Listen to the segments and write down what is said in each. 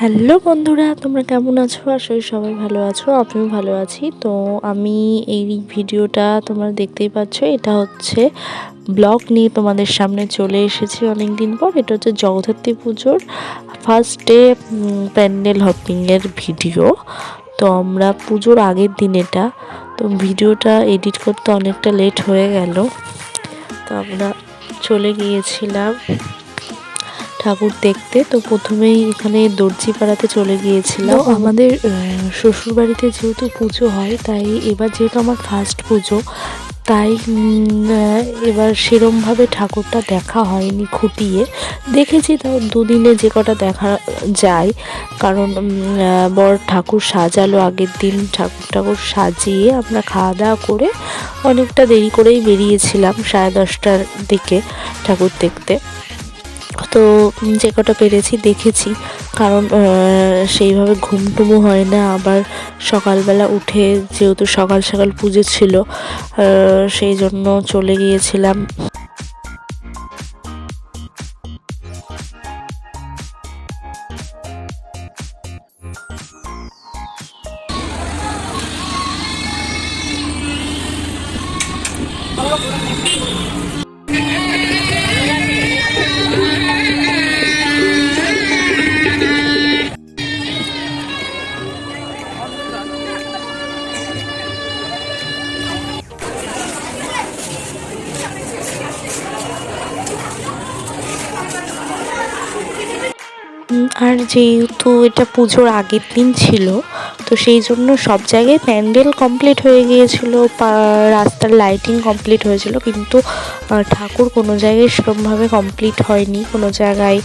Hello বন্ধুরা, তোমরা কেমন আছো? আসলে সবাই ভালো আছো, আমিও ভালো আছি। তো আমি এই ভিডিওটা তোমরা দেখতেই পাচ্ছ, এটা হচ্ছে ব্লগ নিয়ে তোমাদের সামনে চলে এসেছি অনেক দিন পর। এটা হচ্ছে জগদ্ধাত্রী পুজোর ফার্স্ট ডে প্যান্ডেল হপিংয়ের ভিডিও। তো আমরা পুজোর আগের দিন এটা, তো ভিডিওটা এডিট করতে অনেকটা লেট হয়ে গেল। তো আমরা চলে গিয়েছিলাম। ঠাকুর দেখতে। তো প্রথমেই এখানে দর্জি পাড়াতে চলে গিয়েছিলাম। আমাদের শ্বশুর বাড়িতে যেহেতু পুজো হয়, তাই এবার যেহেতু আমার ফার্স্ট পুজো, তাই এবার সেরমভাবে ঠাকুরটা দেখা হয়নি খুঁটিয়ে। দেখেছি তাও দুদিনে যে কটা দেখা যায়, কারণ বর ঠাকুর সাজালো, আগের দিন ঠাকুর ঠাকুর সাজিয়ে আমরা খাওয়া দাওয়া করে অনেকটা দেরি করেই বেরিয়েছিলাম, সাড়ে দশটার দিকে ঠাকুর দেখতে। তো যে কটা পেরেছি, দেখেছি। কারণ সেইভাবে ঘুম টুমও হয় না। আবার সকালবেলা উঠে যেহেতু সকাল সকাল পুজো ছিল সেই জন্য চলে গিয়েছিলাম। আর যেহেতু এটা পুজোর আগের দিন ছিল, তো সেই জন্য সব জায়গায় প্যান্ডেল কমপ্লিট হয়ে গিয়েছিল রাস্তার লাইটিং কমপ্লিট হয়েছিল, কিন্তু ঠাকুর কোনো জায়গায় সেরকমভাবে কমপ্লিট হয়নি, কোনো জায়গায়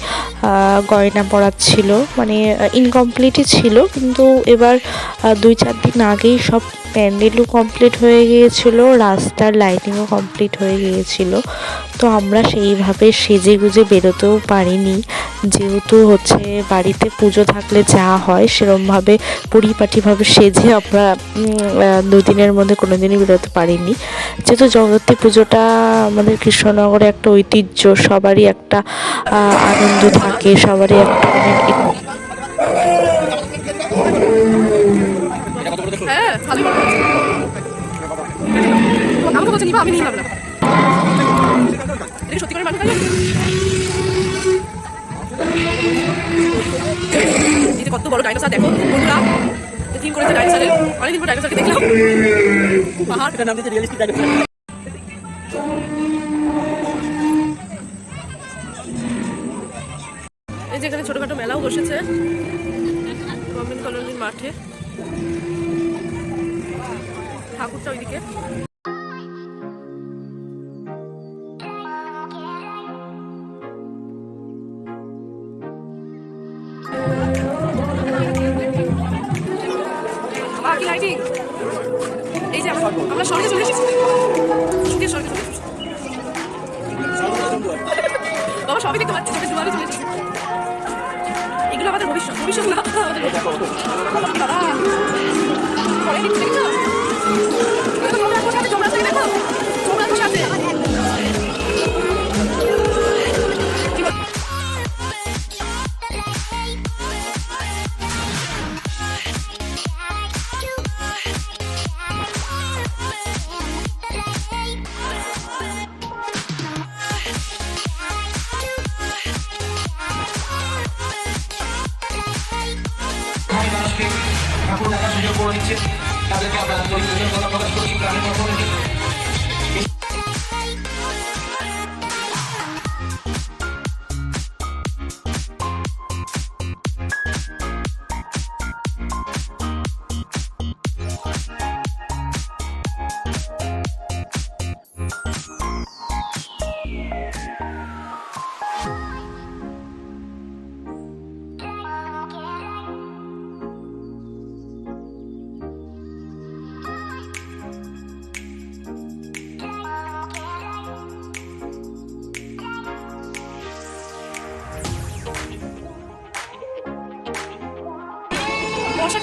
গয়না পড়াচ্ছিল মানে ইনকমপ্লিটই ছিল, কিন্তু এবার দুই চার দিন আগেই সব প্যান্ডেলও কমপ্লিট হয়ে গিয়েছিল, রাস্তার লাইটিংও কমপ্লিট হয়ে গিয়েছিল। তো আমরা সেইভাবে সেজে গুজে বেরোতেও পারিনি। যেহেতু হচ্ছে বাড়িতে পুজো থাকলে যা হয়, সেরমভাবে পরিপাটিভাবে সেজে আমরা দুদিনের মধ্যে কোনো দিনই বেরোতে পারিনি। যেহেতু জগদ্ধাত্রী পুজোটা আমাদের কৃষ্ণনগরে একটা ঐতিহ্য, সবারই একটা আনন্দ থাকে, সবারই একটা নিবা আমি নিলাম না। সত্যি করে মানুষ এই যে কত বড় ডাইনোসর দেখো, বন্ধুরা। থিম করেছে ডাইনোসরের অনেকদিন পর ডাইনোসরকে দেখলাম। পাহাড়, এটা নাম দিয়েছে রিয়েলিস্টিক ডাইনোসর এই যে এখানে ছোটখাটো মেলাও বসেছে। গভর্নমেন্ট কলোনির মাঠে। ঠাকুরটা ওইদিকে। আমাদের ভবিষ্যৎ ভবিষ্যৎ না আমাদের বাবা পরে দেখছি করে দিচ্ছে তাদেরকে আমরা আন্তরিক প্রকাশ গ্রামের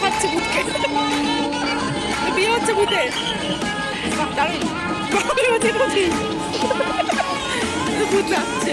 পক্ষ থেকে মশা খাচ্ছে ভূতকে বিয়ে হচ্ছে ভূতে। দারুণ। ভূত। লাগছে